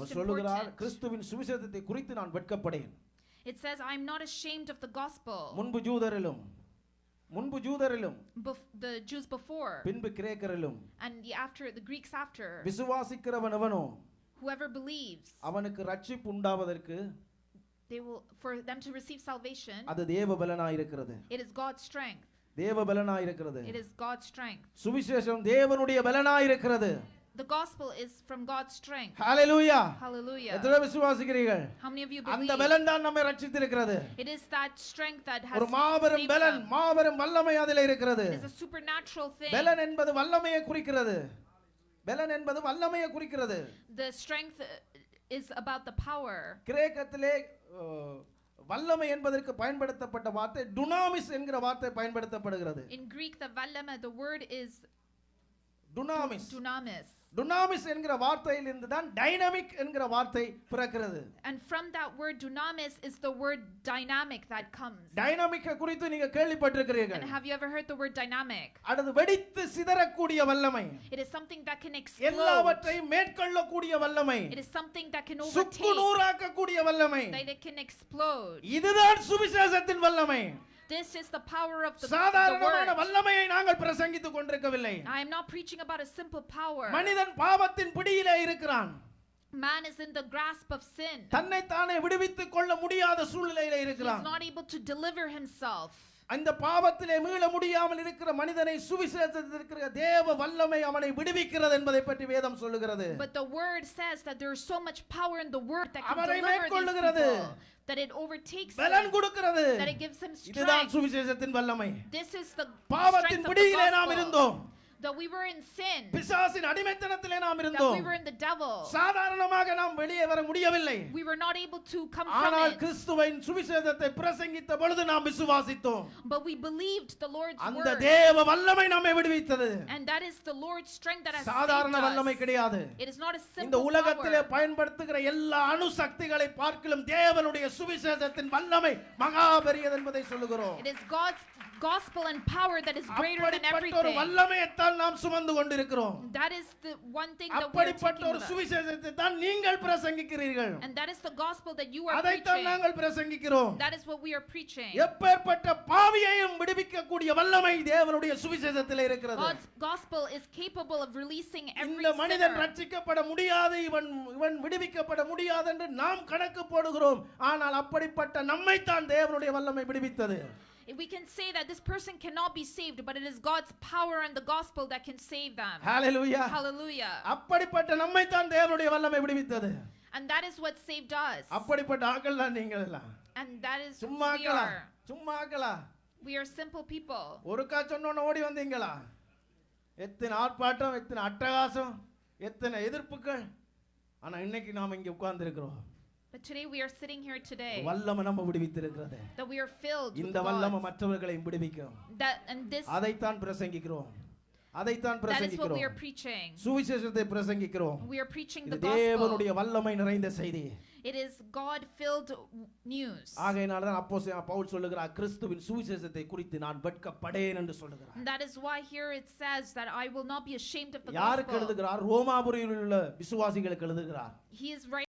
அவர் சொல்லுகிறார். கிறிஸ்துவின் சுவிசேஷத்தை குறித்து நான் வெட்கப்படேன் It says, I'm not ashamed of the gospel. முன்பு ஜூதரிலும் முன்பு ஜூதரிலும் the Jews before பின்பு கிரேக்கரிலும் and the after, the Greeks after. விசுவாசிக்கிறவன் எவனோ Whoever believes, அவனுக்கு ரட்சிப்பு உண்டாவதற்கு they will, for them to receive salvation, அது தேவ பலனாயிருக்கிறது it is God's strength. தேவ பலனாயிருக்கிறது It is God's strength. சுவிசேஷம் தேவனுடைய பலனாயிருக்கிறது The gospel is from God's strength. Hallelujah Hallelujah. எத்தனை விசுவாசிக்கிறீர்கள் How many of you அந்த believe? பலன் தான் நம்மை ரட்சித்திருக்கிறது It is that strength that has ஒரு மாபெரும் பலன். மாபெரும் வல்லமை அதில் இருக்கிறது It is a supernatural thing. பலன் என்பது வல்லமையை குறிக்கிறது பலன் என்பது வல்லமையை குறிக்கிறது The strength uh, is about the power. கிரேக்கத்திலே வல்லமை என்பதற்கு பயன்படுத்தப்பட்ட வார்த்தை டுனாமிஸ் என்கிற வார்த்தை பயன்படுத்தப்படுகிறது In Greek, the vallema, the word is டுனாமிஸ் dunamis. டுனாமிஸ் என்கிற வார்த்தையிலிருந்து தான் டைனமிக் என்கிற வார்த்தை பிறக்கிறது And from that word dunamis is the word dynamic that comes. டைனமிக்க குறித்து நீங்க கேள்விப்பட்டிருக்கிறீர்கள் And have you ever heard the word dynamic? அடுத்து வெடித்து சிதறக்கூடிய வல்லமை It is something that can explode. எல்லாவற்றையும் மேற்கொள்ளக்கூடிய வல்லமை It is something that can சுக்கு overtake. நூறாக்கக்கூடிய வல்லமை That it can explode. இதுதான் சுவிசேஷத்தின் வல்லமை This is the power of the, the word. வல்லமையை நாங்கள் பிரசங்கித்துக் கொண்டிருக்கவில்லை I am not preaching about a simple power. மனிதன் பாவத்தின் பிடியிலே இருக்கிறான் Man is in the grasp of sin. தன்னைத்தானே விடுவித்துக் கொள்ள முடியாத சூழ்நிலையில He is இருக்கிறான் not able to deliver himself. அந்த பாவத்திலே மீள முடியாமல் இருக்கிற மனிதனை சுவிசேஷத்தில் இருக்கிற தேவ வல்லமை அவனை விடுவிக்கிறது என்பதை பற்றி வேதம் சொல்லுகிறது But the word says that there is so much power in the word that can deliver people. That it overtakes பலன். கொடுக்கிறது That it gives him இதுதான் strength. சுவிசேஷத்தின் வல்லமை This is the பாவத்தின் பிடியிலே நாம். இருந்தோம் That we were in sin. பிசாசின் அடிமைத்தனத்திலே நாம் That we இருந்தோம் were in the devil. சாதாரணமாக நாம் வெளியே வர முடியவில்லை We were not able to come ஆனால் from it. கிறிஸ்துவின் சுவிசேஷத்தை பிரசங்கித்த பொழுது நாம் விசுவாசித்தோம் But we believed the Lord's அந்த word. தேவ வல்லமை நம்மை விடுவித்தது And that is the Lord's strength that has சாதாரண saved வல்லமை us. கிடையாது It is not a இந்த simple உலகத்திலே power. பயன்படுத்துகிற எல்லா அணு சக்திகளை பார்க்கிலும் தேவனுடைய சுவிசேஷத்தின் வல்லமை மகா பெரியது என்பதை சொல்லுகிறோம் It is God's gospel and power that is greater than அப்படிப்பட்ட ஒரு everything. வல்லமையைத்தான் நாம் சுமந்து கொண்டிருக்கிறோம் That is the one thing that அப்படிப்பட்ட ஒரு. சுவிசேஷத்தை தான் நீங்கள் பிரசங்கிக்கிறீர்கள் And that is the gospel that you are அதைத்தான் preaching. நாங்கள் பிரசங்கிக்கிறோம் That is what we are preaching. எப்பேற்பட்ட பாவியையும் விடுவிக்கக்கூடிய வல்லமை தேவனுடைய சுவிசேஷத்தில் இருக்கிறது God's gospel is capable of releasing every இந்த மனிதன். ரட்சிக்கப்பட முடியாது இவன் இவன் விடுவிக்கப்பட முடியாது என்று நாம் கணக்கு போடுகிறோம் ஆனால் அப்படிப்பட்ட நம்மைத்தான் தேவனுடைய வல்லமை விடுவித்தது We can say that this person cannot be saved, but it is God's power and the gospel that can save them. Hallelujah Hallelujah. அப்படிப்பட்ட நம்மைத்தான் தேவனுடைய வல்லமை விடுவித்தது And that is what saved us. அப்படிப்பட்ட ஆட்கள் தான் நீங்கள் எல்லாம் And that is who சும்மா we ஆக்களா are. சும்மா ஆக்களா We are simple people. ஒருக்கா சொன்னோன்னு ஓடி வந்தீங்களா எத்தனை ஆர்ப்பாட்டம் எத்தனை அட்டகாசம் எத்தனை எதிர்ப்புகள் ஆனா இன்னைக்கு நாம இங்க உட்கார்ந்து இருக்கிறோம் But today we are sitting here today. வல்லமை நம்ம விடுவித்திருக்கிறது That we are filled இந்த. வல்லமை மற்றவர்களையும் விடுவிக்கும் That and this அதைத்தான் பிரசங்கிக்கிறோம் அதைத்தான் that is what we are பிரசங்கிக்கிறோம் preaching. சுவிசேஷத்தை பிரசங்கிக்கிறோம் We are preaching the gospel. தேவனுடைய வல்லமை நிறைந்த செய்தி It is God filled news. ஆகையினால தான் அப்போ பவுல் சொல்லுகிறார் கிறிஸ்துவின் சுவிசேஷத்தை குறித்து நான் வெட்கப்படேன் என்று சொல்லுகிறார் And that is why here it says that I will not be ashamed of the யாருக்கு gospel. எழுதுகிறார் ரோமாபுரியில் உள்ள விசுவாசிகளுக்கு எழுதுகிறார் He is writing